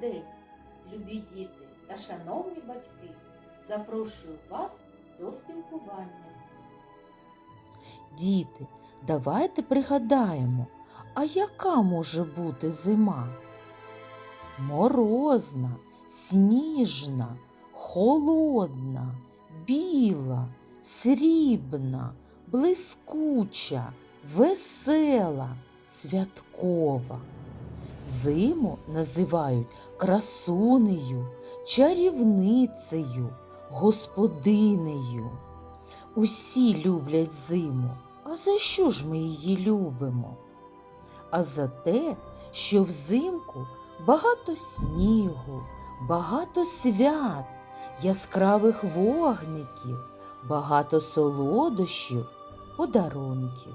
день, любі діти та шановні батьки. Запрошую вас до спілкування. Діти, давайте пригадаємо, а яка може бути зима? Морозна, сніжна, холодна, біла, срібна, блискуча, весела, святкова. Зиму називають красунею, чарівницею, господинею. Усі люблять зиму. А за що ж ми її любимо? А за те, що взимку багато снігу, багато свят, яскравих вогників, багато солодощів, подарунків.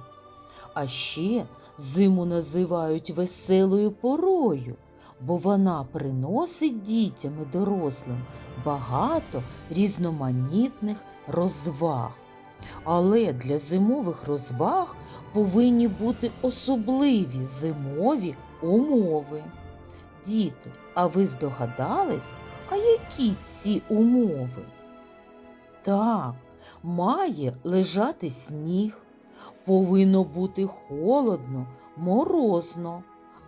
А ще зиму називають веселою порою, бо вона приносить дітям і дорослим багато різноманітних розваг. Але для зимових розваг повинні бути особливі зимові умови. Діти, а ви здогадались, а які ці умови? Так, має лежати сніг, повинно бути холодно, морозно,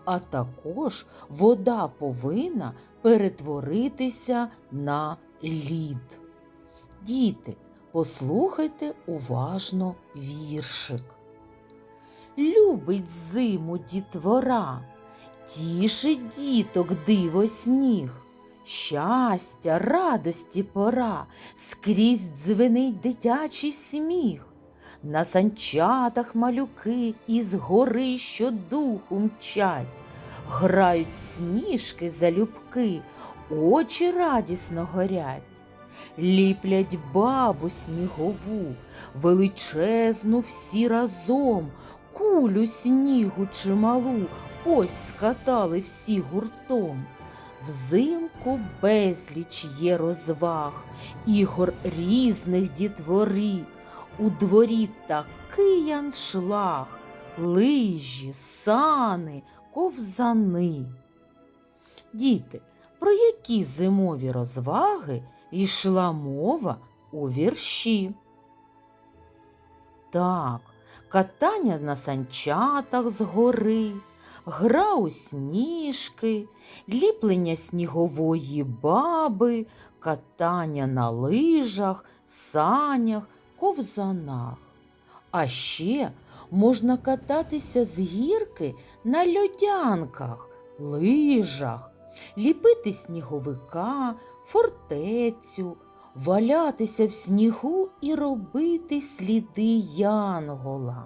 а також вода повинна перетворитися на лід. Діти, послухайте уважно віршик. Любить зиму дітвора, тішить діток диво сніг. Щастя, радості пора, скрізь дзвенить дитячий сміх. На санчатах малюки із гори щодуху мчать, грають сніжки залюбки, очі радісно горять. Ліплять бабу снігову, величезну всі разом, кулю снігу чималу, ось скатали всі гуртом. Взимку безліч є розваг, ігор різних дітворі. У дворі такий аншлаг, лижі, сани, ковзани. Діти, про які зимові розваги йшла мова у вірші? Так, катання на санчатах з гори, гра у сніжки, ліплення снігової баби, катання на лижах, санях, ковзанах. А ще можна кататися з гірки на льодянках, лижах, ліпити сніговика, фортецю, валятися в снігу і робити сліди янгола.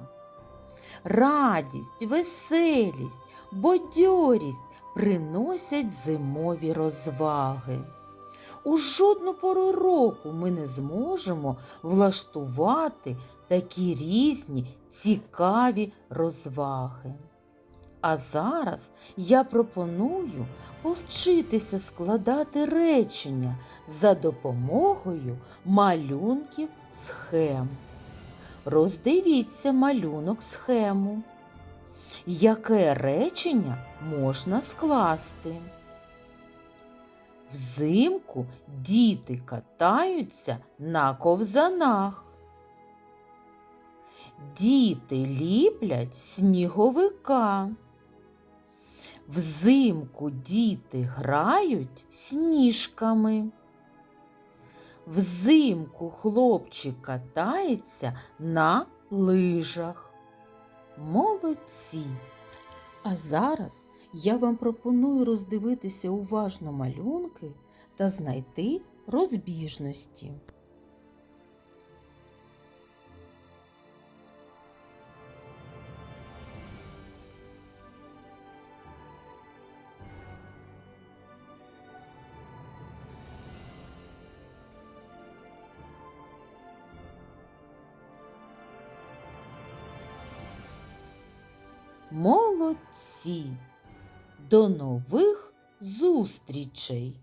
Радість, веселість, бодьорість приносять зимові розваги. У жодну пору року ми не зможемо влаштувати такі різні цікаві розваги. А зараз я пропоную повчитися складати речення за допомогою малюнків схем. Роздивіться малюнок схему. Яке речення можна скласти? Взимку діти катаються на ковзанах. Діти ліплять сніговика. Взимку діти грають сніжками. Взимку хлопчик катається на лижах. Молодці! А зараз я вам пропоную роздивитися уважно малюнки та знайти розбіжності. Молодці! До нових зустрічей!